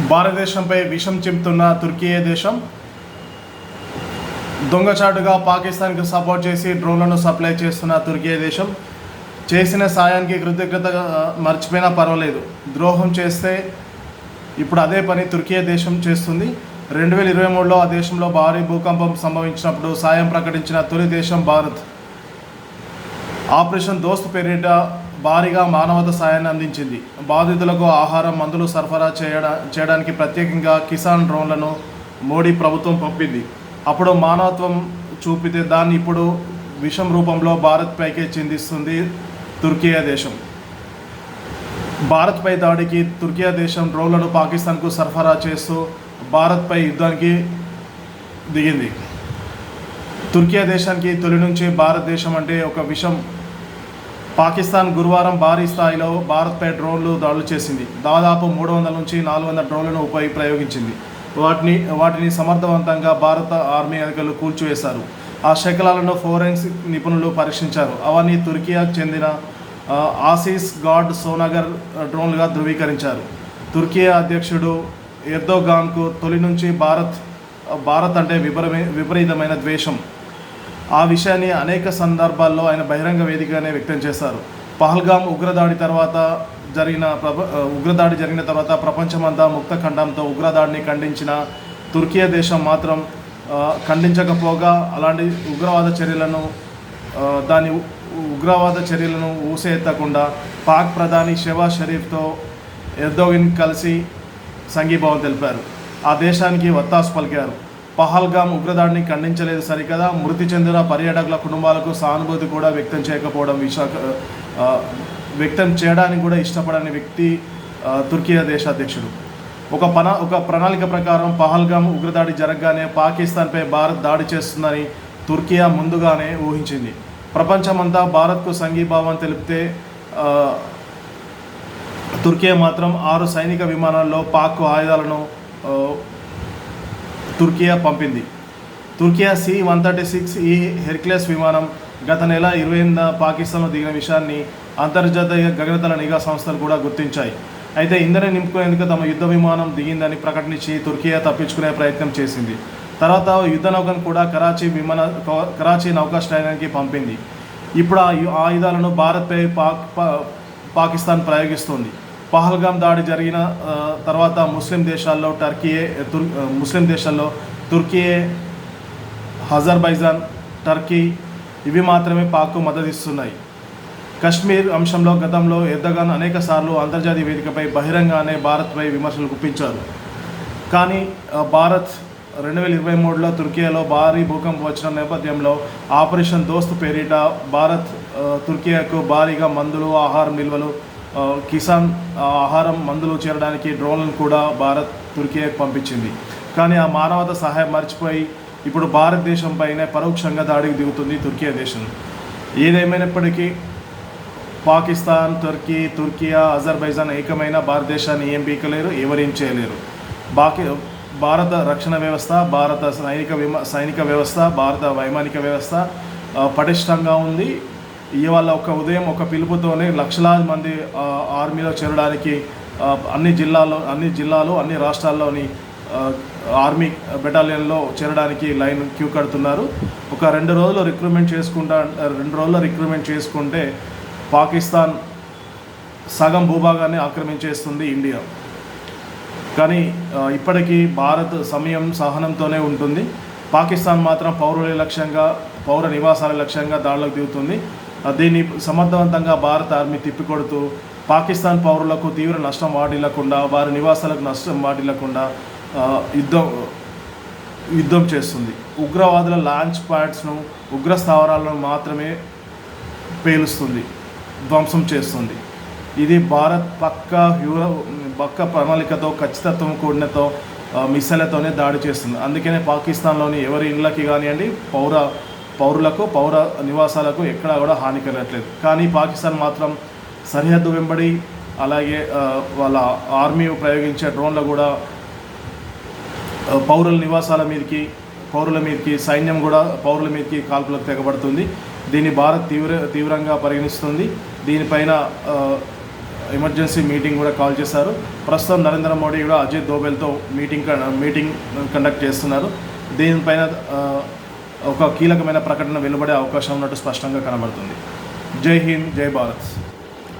భారతదేశంపై విషం చిమ్ముతున్న తుర్కియే దేశం. దొంగచాటుగా పాకిస్తాన్కి సపోర్ట్ చేసి డ్రోన్లను సప్లై చేస్తున్న తుర్కియే దేశం. చేసిన సాయానికి కృతజ్ఞత మర్చిపోయినా పర్వాలేదు. ద్రోహం చేస్తే ఇప్పుడు అదే పని తుర్కియే దేశం చేస్తుంది. రెండు వేల ఇరవై మూడులో ఆ దేశంలో భారీ భూకంపం సంభవించినప్పుడు సాయం ప్రకటించిన తొలి దేశం భారత్. ఆపరేషన్ దోస్త్ పేరిట భారీగా మానవత సాయాన్ని అందించింది. బాధితులకు ఆహారం మందులు సరఫరా చేయడా చేయడానికి ప్రత్యేకంగా కిసాన్ డ్రోన్లను మోడీ ప్రభుత్వం పంపింది. అప్పుడు మానవత్వం చూపితే దాన్ని ఇప్పుడు విషం రూపంలో భారత్ పైకే చిందిస్తుంది తుర్కియా దేశం. భారత్పై దాడికి తుర్కియా దేశం డ్రోన్లను పాకిస్తాన్కు సరఫరా చేస్తూ భారత్పై యుద్ధానికి దిగింది. తుర్కియా దేశానికి తొలి నుంచి భారతదేశం అంటే ఒక విషం పాకిస్తాన్ గురువారం భారీ స్థాయిలో భారత్పై డ్రోన్లు దాడులు చేసింది. దాదాపు మూడు వందల నుంచి నాలుగు వందల డ్రోన్లను ఉపయోగి ప్రయోగించింది. వాటిని వాటిని సమర్థవంతంగా భారత ఆర్మీ అధికారులు కూల్చివేశారు. ఆ శకలాలను ఫోరెన్సిక్ నిపుణులు పరీక్షించారు. అవన్నీ తుర్కియాకు చెందిన ఆసీస్ గాడ్ సోనగర్ డ్రోన్లుగా ధృవీకరించారు. తుర్కియా అధ్యక్షుడు ఎర్దోగాన్కు తొలి నుంచి భారత్ భారత్ అంటే విపరమే విపరీతమైన ద్వేషం. ఆ విషయాన్ని అనేక సందర్భాల్లో ఆయన బహిరంగ వేదికగానే వ్యక్తం చేశారు. పహల్గామ్ ఉగ్రదాడి తర్వాత జరిగిన ప్రప ఉగ్రదాడి జరిగిన తర్వాత ప్రపంచమంతా ముక్త ఖండంతో ఉగ్రదాడిని ఖండించిన తుర్కియా దేశం మాత్రం ఖండించకపోగా అలాంటి ఉగ్రవాద చర్యలను దాని ఉగ్రవాద చర్యలను ఊసేత్తకుండా పాక్ ప్రధాని షెవాజ్ షరీఫ్తో ఎర్దోగిన్ కలిసి సంఘీభావం తెలిపారు. ఆ దేశానికి వత్తాసు పలికారు. పహల్గామ్ ఉగ్రదాడిని ఖండించలేదు సరికదా. మృతి చెందిన పర్యాటకుల కుటుంబాలకు సానుభూతి కూడా వ్యక్తం చేయకపోవడం విశాఖ వ్యక్తం చేయడానికి కూడా ఇష్టపడని వ్యక్తి తుర్కియా దేశాధ్యక్షుడు ఒక పన ఒక ప్రణాళిక ప్రకారం పహల్గామ్ ఉగ్రదాడి జరగగానే పాకిస్తాన్పై భారత్ దాడి చేస్తుందని తుర్కియా ముందుగానే ఊహించింది. ప్రపంచమంతా భారత్కు సంఘీభావం తెలిపితే తుర్కియా మాత్రం ఆరు సైనిక విమానాల్లో పాక్ ఆయుధాలను తుర్కియా పంపింది. Turkiye C one thirty six ఈ హెర్క్లెస్ విమానం గత నెల ఇరవై ఎనిమిది పాకిస్తాన్లో దిగిన విషయాన్ని అంతర్జాతీయ గగనతల నిఘా సంస్థలు కూడా గుర్తించాయి. అయితే ఇంధనం నింపుకునేందుకు తమ యుద్ధ విమానం దిగిందని ప్రకటించి తుర్కియా తప్పించుకునే ప్రయత్నం చేసింది. తర్వాత యుద్ధ నౌకను కూడా కరాచీ విమాన కరాచీ నౌకాశ్రయానికి పంపింది. ఇప్పుడు ఆ ఆయుధాలను భారత్పై పాక్ పా- పాకిస్తాన్ ప్రయోగిస్తోంది. పహల్గామ్ దాడి జరిగిన తర్వాత ముస్లిం దేశాల్లో టర్కీయే తుర్ ముస్లిం దేశాల్లో తుర్కీయే హజర్బైజాన్ టర్కీ ఇవి మాత్రమే పాక్కు మద్దతిస్తున్నాయి. కశ్మీర్ అంశంలో గతంలో ఎర్దగాన్ అనేక సార్లు అంతర్జాతీయ వేదికపై బహిరంగానే భారత్పై విమర్శలు గుప్పించారు. కానీ భారత్ రెండు వేల ఇరవై మూడులో తుర్కియాలో భారీ భూకంపం వచ్చిన నేపథ్యంలో ఆపరేషన్ దోస్త్ పేరిట భారత్ తుర్కియాకు భారీగా మందులు ఆహారం నిల్వలు కిసాన్ ఆహారం మందులు చేరడానికి డ్రోన్లను కూడా భారత్ తుర్కియాకు పంపించింది. కానీ ఆ మానవత సహాయం మర్చిపోయి ఇప్పుడు భారతదేశంపైనే పరోక్షంగా దాడికి దిగుతుంది తుర్కియా దేశం. ఏదేమైనప్పటికీ పాకిస్తాన్ తుర్కీ తుర్కియా అజర్బైజాన్ ఏకమైన భారతదేశాన్ని ఏం పీకలేరు ఎవరేం చేయలేరు. బాకీ భారత రక్షణ వ్యవస్థ భారత సైనిక విమ సైనిక వ్యవస్థ భారత వైమానిక వ్యవస్థ పటిష్టంగా ఉంది. ఇవాళ ఒక ఉదయం ఒక పిలుపుతోనే లక్షలాది మంది ఆర్మీలో చేరడానికి అన్ని జిల్లాల్లో అన్ని జిల్లాలు అన్ని రాష్ట్రాల్లోని ఆర్మీ బెటాలియన్లో చేరడానికి లైన్ క్యూ కడుతున్నారు. ఒక రెండు రోజులు రిక్రూట్మెంట్ చేసుకుంటా రెండు రోజుల్లో రిక్రూట్మెంట్ చేసుకుంటే పాకిస్తాన్ సగం భూభాగాన్ని ఆక్రమించేస్తుంది ఇండియా. కానీ ఇప్పటికీ భారత్ సమయం సహనంతోనే ఉంటుంది. పాకిస్తాన్ మాత్రం పౌరుల లక్ష్యంగా పౌర నివాసాల లక్ష్యంగా దాడులకు దిగుతుంది. దీన్ని సమర్థవంతంగా భారత ఆర్మీ తిప్పికొడుతూ పాకిస్తాన్ పౌరులకు తీవ్ర నష్టం వాటిల్లకుండా వారి నివాసాలకు నష్టం వాటిల్లకుండా యుద్ధం యుద్ధం చేస్తుంది. ఉగ్రవాదుల లాంచ్ ప్యాడ్స్ను ఉగ్ర స్థావరాలను మాత్రమే పేలుస్తుంది ధ్వంసం చేస్తుంది. ఇది భారత్ పక్క హ్యూర పక్క ప్రణాళికతో ఖచ్చితత్వం కూడినతో ఆ, దాడి చేస్తుంది. అందుకనే పాకిస్తాన్లోని ఎవరి ఇళ్ళకి కానివ్వండి పౌర పౌరులకు పౌర నివాసాలకు ఎక్కడా కూడా హాని కలగట్లేదు. కానీ పాకిస్తాన్ మాత్రం సరిహద్దు వెంబడి అలాగే వాళ్ళ ఆర్మీ ప్రయోగించే డ్రోన్లు కూడా పౌరుల నివాసాల మీదకి పౌరుల మీదకి సైన్యం కూడా పౌరుల మీదకి కాల్పులకు తెగబడుతుంది. దీన్ని భారత్ తీవ్ర తీవ్రంగా పరిగణిస్తుంది. దీనిపైన ఎమర్జెన్సీ మీటింగ్ కూడా కాల్ చేశారు. ప్రస్తుతం నరేంద్ర మోడీ కూడా అజిత్ దోబెల్తో మీటింగ్ మీటింగ్ కండక్ట్ చేస్తున్నారు. దీనిపైన ఒక కీలకమైన ప్రకటన వెలువడే అవకాశం ఉన్నట్టు స్పష్టంగా కనబడుతుంది. జై హింద్ జై భారత్.